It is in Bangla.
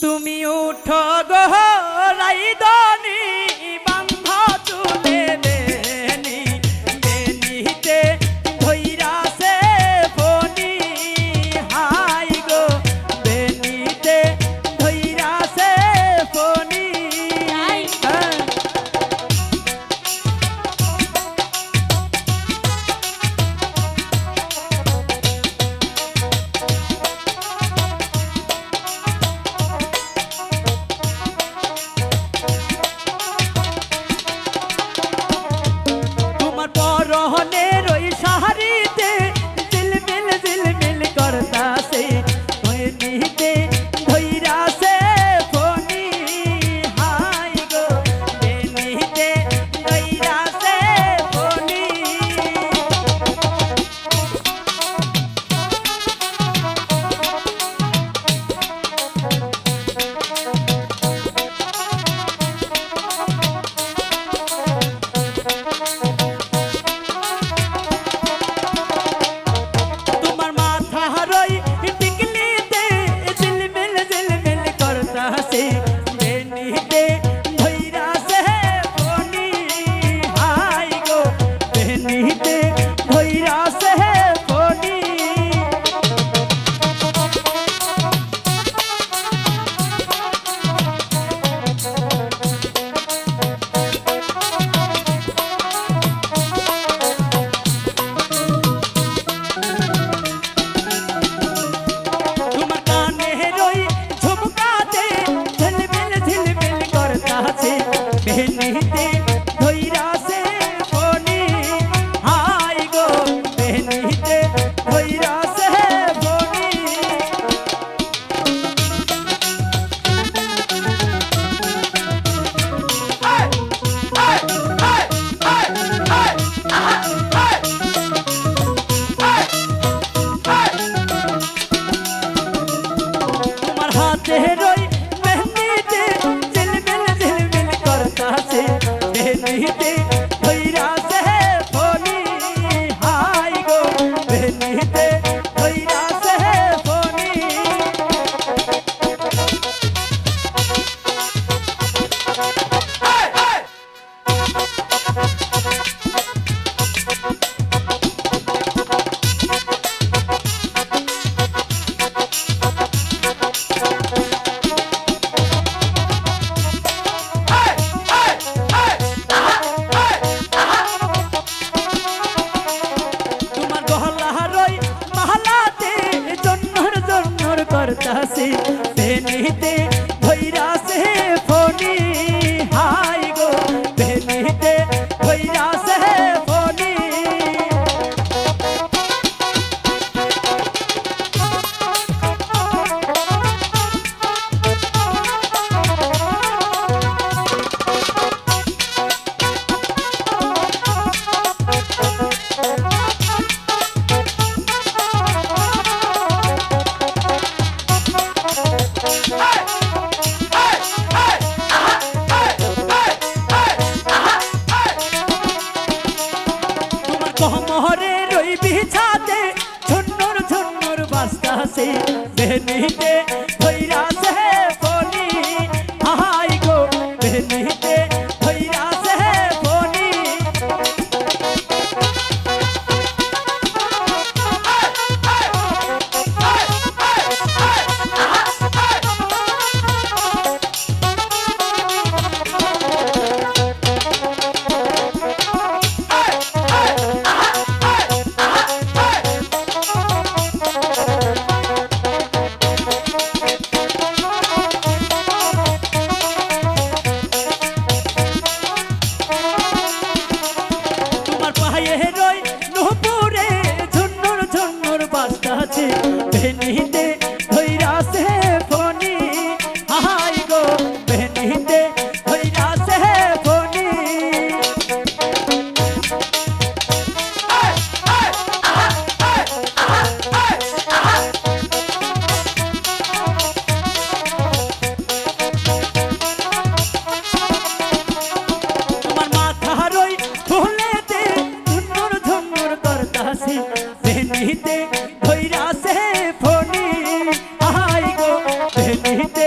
তুমি উঠ গো রাইদনি। বেনিতে বেনিতে জন্নর से बहनी के ভেনিতে ধৈরা সে ফোনি আহাই গো ভেনিতে